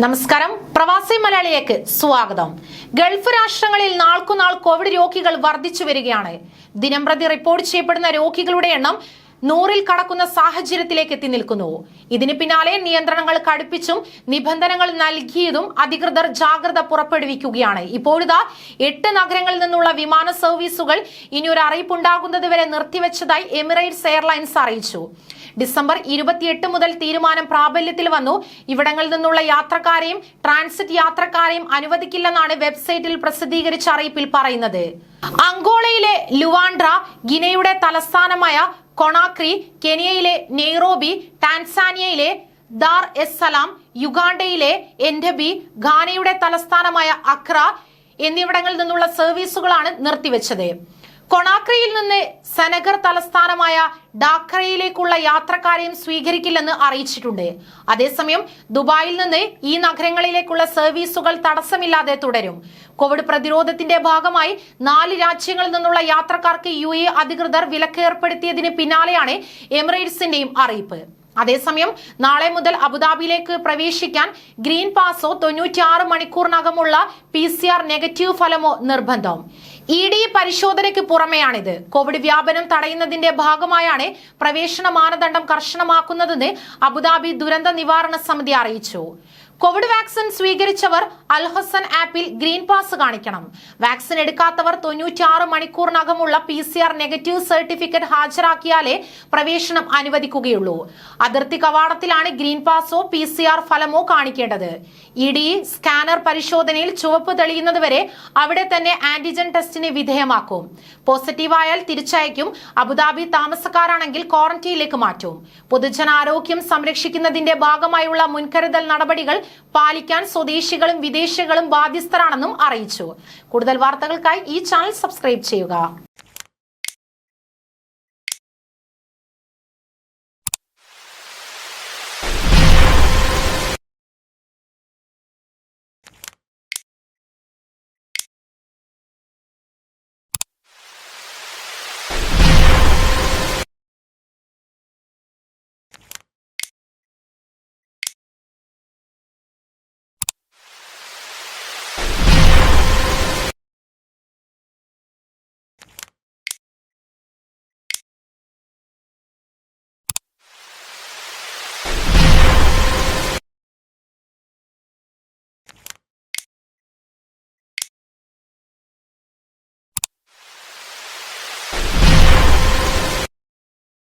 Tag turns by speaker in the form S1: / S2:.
S1: നമസ്കാരം. പ്രവാസി മലയാളിയേക്ക് സ്വാഗതം. ഗൾഫ് രാഷ്ട്രങ്ങളിൽ നാൾക്കുനാൾ കോവിഡ് രോഗികൾ വർദ്ധിച്ചു വരികയാണ്. ദിനംപ്രതി റിപ്പോർട്ട് ചെയ്യപ്പെടുന്ന രോഗികളുടെ എണ്ണം നൂറിൽ കടക്കുന്ന സാഹചര്യത്തിലേക്ക് എത്തി നിൽക്കുന്നു. ഇതിന് പിന്നാലെ നിയന്ത്രണങ്ങൾ കടുപ്പിച്ചും നിബന്ധനകൾ നൽകിയതും അധികൃതർ ജാഗ്രത പുറപ്പെടുവിക്കുകയാണ്. ഇപ്പോഴിതാ എട്ട് നഗരങ്ങളിൽ നിന്നുള്ള വിമാന സർവീസുകൾ ഇനി ഒരു അറിയിപ്പുണ്ടാകുന്നത് വരെ നിർത്തിവെച്ചതായി എമിറേറ്റ്സ് എയർലൈൻസ് അറിയിച്ചു. ഡിസംബർ ഇരുപത്തിയെട്ട് മുതൽ തീരുമാനം പ്രാബല്യത്തിൽ വന്നു. ഇവിടങ്ങളിൽ നിന്നുള്ള യാത്രക്കാരെയും ട്രാൻസിറ്റ് യാത്രക്കാരെയും അനുവദിക്കില്ലെന്നാണ് വെബ്സൈറ്റിൽ പ്രസിദ്ധീകരിച്ച അറിയിപ്പിൽ പറയുന്നത്. അങ്കോളയിലെ ലുവാൻഡ്ര ഗിനയുടെ തലസ്ഥാനമായ കൊണാക്രി കെനിയയിലെ നെയ്റോബി ടാൻസാനിയയിലെ ദാർ എസ് സലാം യുഗാണ്ടയിലെ എൻഡബി ഖാനയുടെ തലസ്ഥാനമായ അക്ര എന്നിവിടങ്ങളിൽ നിന്നുള്ള സർവീസുകളാണ് നിർത്തിവെച്ചത്. കൊണാക്രിയിൽ നിന്ന് സനഗർ തലസ്ഥാനമായ ഡാക്കറയിലേക്കുള്ള യാത്രക്കാരെയും സ്വീകരിക്കില്ലെന്ന് അറിയിച്ചിട്ടുണ്ട്. അതേസമയം ദുബായിൽ നിന്ന് ഈ നഗരങ്ങളിലേക്കുള്ള സർവീസുകൾ തടസ്സമില്ലാതെ തുടരും. കോവിഡ് പ്രതിരോധത്തിന്റെ ഭാഗമായി നാല് രാജ്യങ്ങളിൽ നിന്നുള്ള യാത്രക്കാർക്ക് യു എ അധികൃതർ വിലക്കേർപ്പെടുത്തിയതിന് പിന്നാലെയാണ് എമിറേറ്റ്സിന്റെയും അറിയിപ്പ്. അതേസമയം നാളെ മുതൽ അബുദാബിയിലേക്ക് പ്രവേശിക്കാൻ ഗ്രീൻ പാസോ തൊണ്ണൂറ്റിയാറ് മണിക്കൂറിനകമുള്ള പി നെഗറ്റീവ് ഫലമോ നിർബന്ധം. ഇ ഡി പരിശോധനയ്ക്ക് പുറമെയാണിത്. കോവിഡ് വ്യാപനം തടയുന്നതിന്റെ ഭാഗമായാണ് പ്രവേശന മാനദണ്ഡം കർശനമാക്കുന്നതെന്ന് അബുദാബി ദുരന്ത നിവാരണ സമിതി അറിയിച്ചു. കോവിഡ് വാക്സിൻ സ്വീകരിച്ചവർ അൽഹസൻ ആപ്പിൽ ഗ്രീൻ പാസ് കാണിക്കണം. വാക്സിൻ എടുക്കാത്തവർ തൊണ്ണൂറ്റിയാറ് മണിക്കൂറിനകമുള്ള P C R negative certificate ഹാജരാക്കിയാലേ പ്രവേശനം അനുവദിക്കുകയുള്ളൂ. അതിർത്തി കവാടത്തിലാണ് ഗ്രീൻ പാസോ പി സി ആർ ഫലമോ കാണിക്കേണ്ടത്. ഇ ഡി സ്കാനർ പരിശോധനയിൽ ചുവപ്പ് തെളിയുന്നതുവരെ അവിടെ തന്നെ ആന്റിജൻ ടെസ്റ്റിന് വിധേയമാക്കും. പോസിറ്റീവായാൽ തിരിച്ചയക്കും. അബുദാബി താമസക്കാരാണെങ്കിൽ ക്വാറന്റൈനിലേക്ക് മാറ്റും. പൊതുജനാരോഗ്യം സംരക്ഷിക്കുന്നതിന്റെ ഭാഗമായുള്ള മുൻകരുതൽ നടപടികൾ പാലിക്കാൻ സ്വദേശികളും വിദേശികളും ബാധ്യസ്ഥരാണെന്നും അറിയിച്ചു. കൂടുതൽ വാർത്തകൾക്കായി ഈ ചാനൽ സബ്സ്ക്രൈബ് ചെയ്യുക.